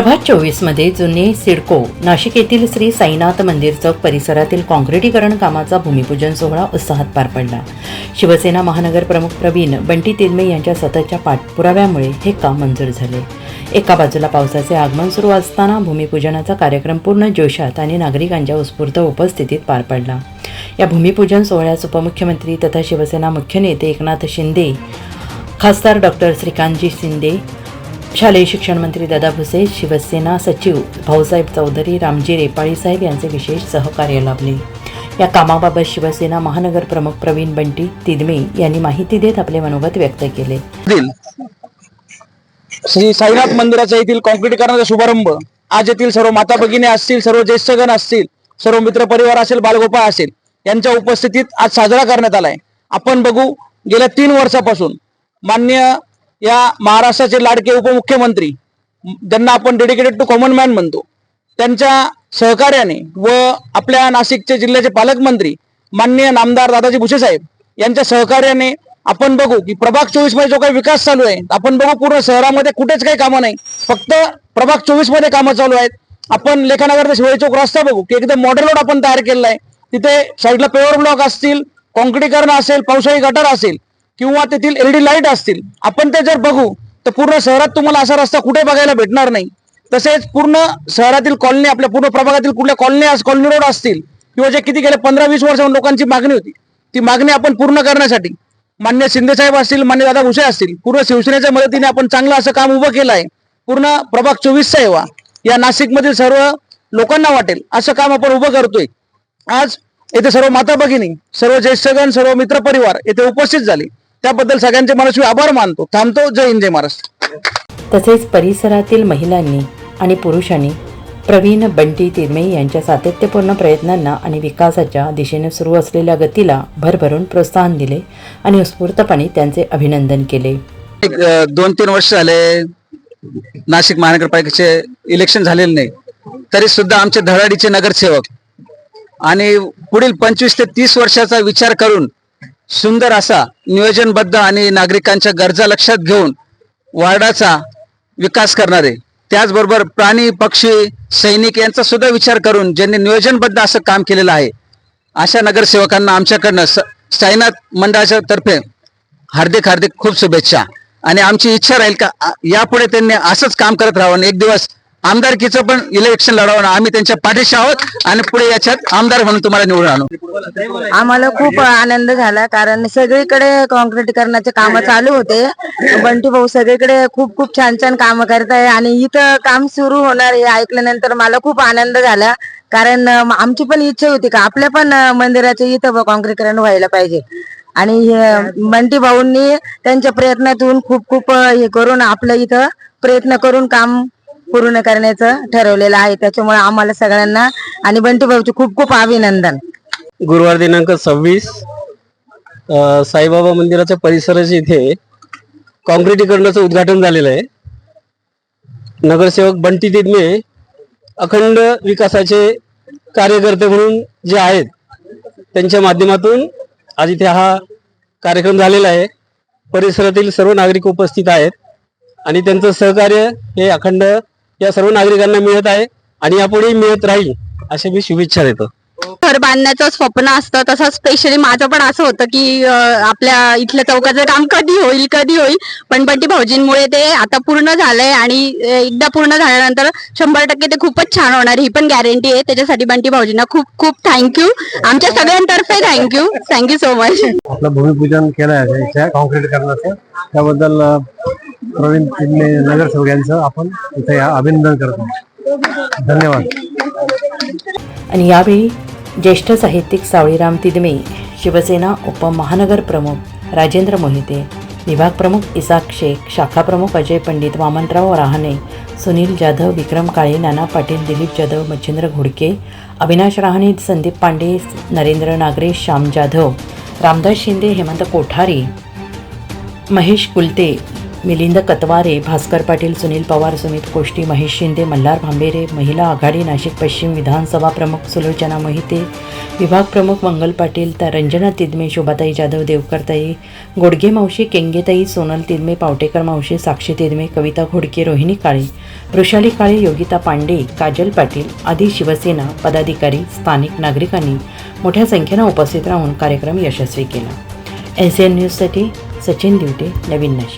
प्रभात चोवीसमध्ये जुने सिडको नाशिक येथील श्री साईनाथ मंदिर चौक परिसरातील काँक्रिटीकरण कामाचा भूमिपूजन सोहळा उत्साहात पार पडला. शिवसेना महानगर प्रमुख प्रवीण बंटी तिदमे यांच्या सततच्या पाठपुराव्यामुळे हे काम मंजूर झाले. एका बाजूला पावसाचे आगमन सुरू असताना भूमिपूजनाचा कार्यक्रम पूर्ण जोशात आणि नागरिकांच्या उत्स्फूर्त उपस्थितीत पार पडला. या भूमिपूजन सोहळ्यास उपमुख्यमंत्री तथा शिवसेना मुख्य नेते एकनाथ शिंदे खासदार डॉक्टर श्रीकांतजी शिंदे शालेय शिक्षण मंत्री दादा भुसे शिवसेना सचिव भाऊसाहेब चौधरी रामजी रेपाळी साहेब यांचे विशेष सहकार्य लाभले. या कामाबाबत शिवसेना महानगर प्रमुख प्रवीण बंटी तिदमे यांनी माहिती देत आपले मनोगत व्यक्त केले. श्री साईनाथ मंदिराचा येथील कॉन्क्रिटीकरणाचा शुभारंभ. आज येथील सर्व माता भगिनी असतील सर्व ज्येष्ठगण असतील सर्व मित्र परिवार असेल बालगोपाळ असेल यांच्या उपस्थितीत आज साजरा करण्यात आलाय. आपण बघू गेल्या तीन वर्षापासून मान्य या महाराष्ट्राचे लाडके उपमुख्यमंत्री ज्यांना आपण डेडिकेटेड टू कॉमन मॅन म्हणतो त्यांच्या सहकार्याने व आपल्या नाशिकचे जिल्ह्याचे पालकमंत्री माननीय नामदार दादाजी भुसे साहेब यांच्या सहकार्याने आपण बघू की प्रभाग चोवीसमध्ये जो काही विकास चालू आहे आपण बघू पूर्ण शहरामध्ये कुठेच काही कामं नाही. फक्त प्रभाग चोवीसमध्ये कामं चालू आहेत. आपण लेखानगर ते शिवाजी चौक रस्ता बघू की एकदम मॉडेल रोड आपण तयार केलेला आहे. तिथे साईडला पेवर ब्लॉक असतील कॉन्क्रिटीकरण असेल पावसाळी गटर असेल किंवा तेथील एलईडी लाइट असतील आपण ते जर बघू तर पूर्ण शहरात तुम्हाला असा रस्ता कुठे बघायला भेटणार नाही. तसेच पूर्ण शहरातील कॉलनी आपल्या पूर्ण प्रभागातील कुठल्या कॉलनी कॉलनी रोड असतील किंवा जे किती गेले पंधरा वीस वर्षाहून लोकांची मागणी होती ती मागणी आपण पूर्ण करण्यासाठी मान्य शिंदेसाहेब असतील मान्य दादा भुसे असतील पूर्ण शिवसेनेच्या मदतीने आपण चांगलं असं काम उभं केलं आहे. पूर्ण प्रभाग चोवीसचा सेवा या नाशिकमधील सर्व लोकांना वाटेल असं काम आपण उभं करतोय. आज येथे सर्व माता भगिनी सर्व ज्येष्ठगण सर्व मित्रपरिवार येथे उपस्थित झाले. त्याबद्दल सगळ्यांचे मनस्वी आभार मानतो. थांबतो. जय हिंद जय महाराष्ट्र. तसेच परिसरातील महिलांनी आणि पुरुषांनी प्रवीण बंटी तिरमे यांच्या सातत्यपूर्ण प्रयत्नांना आणि विकासाच्या दिशेने सुरू असलेल्या गतीला भरभरून प्रोत्साहन दिले आणि उत्स्फूर्तपणे त्यांचे अभिनंदन केले. दोन तीन वर्ष झाले नाशिक महानगरपालिकेचे इलेक्शन झालेले नाही. तरी सुद्धा आमचे धडाडीचे नगरसेवक आणि पुढील पंचवीस ते तीस वर्षाचा विचार करून सुंदर असा नियोजनबद्ध आणि नागरिकांच्या गरजा लक्षात घेऊन वार्डाचा विकास करणारे. त्याचबरोबर प्राणी पक्षी सैनिक यांचा सुद्धा विचार करून ज्यांनी नियोजनबद्ध असं काम केलेलं आहे अशा नगरसेवकांना आमच्याकडनं स- साईनाथ मंडळाच्या तर्फे हार्दिक हार्दिक खूप शुभेच्छा. आणि आमची इच्छा राहील का यापुढे त्यांनी असंच काम करत राहावं एक दिवस आमदारकीचं पण इलेक्शन लढावं आम्ही त्यांच्या पाठीशी आहोत आणि पुढे याच्यात आमदार म्हणून तुम्हाला निवडून आणू. आम्हाला खूप आनंद झाला कारण सगळीकडे कॉन्क्रिटीकरणाचे काम चालू होते. बंटी भाऊ सगळीकडे खूप खूप छान छान काम करत आहे आणि इथं काम सुरू होणार हे ऐकल्यानंतर मला खूप आनंद झाला. कारण आमची पण इच्छा होती का आपल्या पण मंदिराचे इथं कॉन्क्रिटीकरण व्हायला पाहिजे. आणि बंटी भाऊंनी त्यांच्या प्रयत्नातून खूप खूप हे करून आपलं इथं प्रयत्न करून काम पूर्ण करण्याचं ठरवलेलं आहे. त्याच्यामुळे आम्हाला सगळ्यांना आणि बंटी भाऊचे खूप खूप अभिनंदन. गुरुवार दिनांक सव्वीस साईबाबा मंदिराच्या परिसराच्या इथे कॉन्क्रिटीकरणाचं उद्घाटन झालेलं आहे. नगरसेवक बंटी तिदमे अखंड विकासाचे कार्यकर्ते म्हणून जे आहेत त्यांच्या माध्यमातून आज इथे हा कार्यक्रम झालेला आहे. परिसरातील सर्व नागरिक उपस्थित आहेत आणि त्यांचं सहकार्य हे अखंड या सर्व नागरिकांना मिळत आहे आणि यापुढेही मिळत राहील अशी मी शुभेच्छा देतो. घर बांधण्याचं स्वप्न असतं तसं स्पेशली माझं पण असं होतं की आपल्या इथल्या चौकाचं काम कधी होईल कधी होईल पण बंटी भाऊजींमुळे ते आता पूर्ण झालंय आणि एकदा पूर्ण झाल्यानंतर शंभर टक्के ते खूपच छान होणार ही पण गॅरंटी आहे. त्याच्यासाठी बंटी भाऊजींना खूप खूप थँक्यू आमच्या सगळ्यांतर्फे thank you thank you so much आपलं भूमिपूजन केलं आहे इथे कॉन्क्रीट करण्याचं. त्याबद्दल प्रवीण नगरसेवक यांचं आपण इथे अभिनंदन करतो धन्यवाद. आणि यावेळी ज्येष्ठ साहित्यिक सावळीराम तिदमे शिवसेना उपमहानगर प्रमुख राजेंद्र मोहिते विभाग प्रमुख इसाक शेख शाखा प्रमुख अजय पंडित वामनराव रहाणे सुनील जाधव विक्रम काळे नाना पाटील दिलीप जाधव मच्छिंद्र घोडके अविनाश राहणे संदीप पांडे नरेंद्र नागरे श्याम जाधव रामदास शिंदे हेमंत कोठारी महेश कुलते मिलिंद कतवारे भास्कर पाटील सुनील पवार सुमित कोष्टी महेश शिंदे मल्हार भांबेरे महिला आघाडी नाशिक पश्चिम विधानसभा प्रमुख सुलोचना मोहिते विभाग प्रमुख मंगल पाटील तर रंजना तिदमे शोभाताई जाधव देवकरताई गोडगे मावशी केंगेताई सोनल तिदमे पावटेकर मावशी साक्षी तिदमे कविता घोडके रोहिणी काळे वृषाली काळे योगिता पांडे काजल पाटील आदी शिवसेना पदाधिकारी स्थानिक नागरिकांनी मोठ्या संख्येनं उपस्थित राहून कार्यक्रम यशस्वी केला. एन सी एन न्यूजसाठी सचिन दिवटे नवीन नाशिक.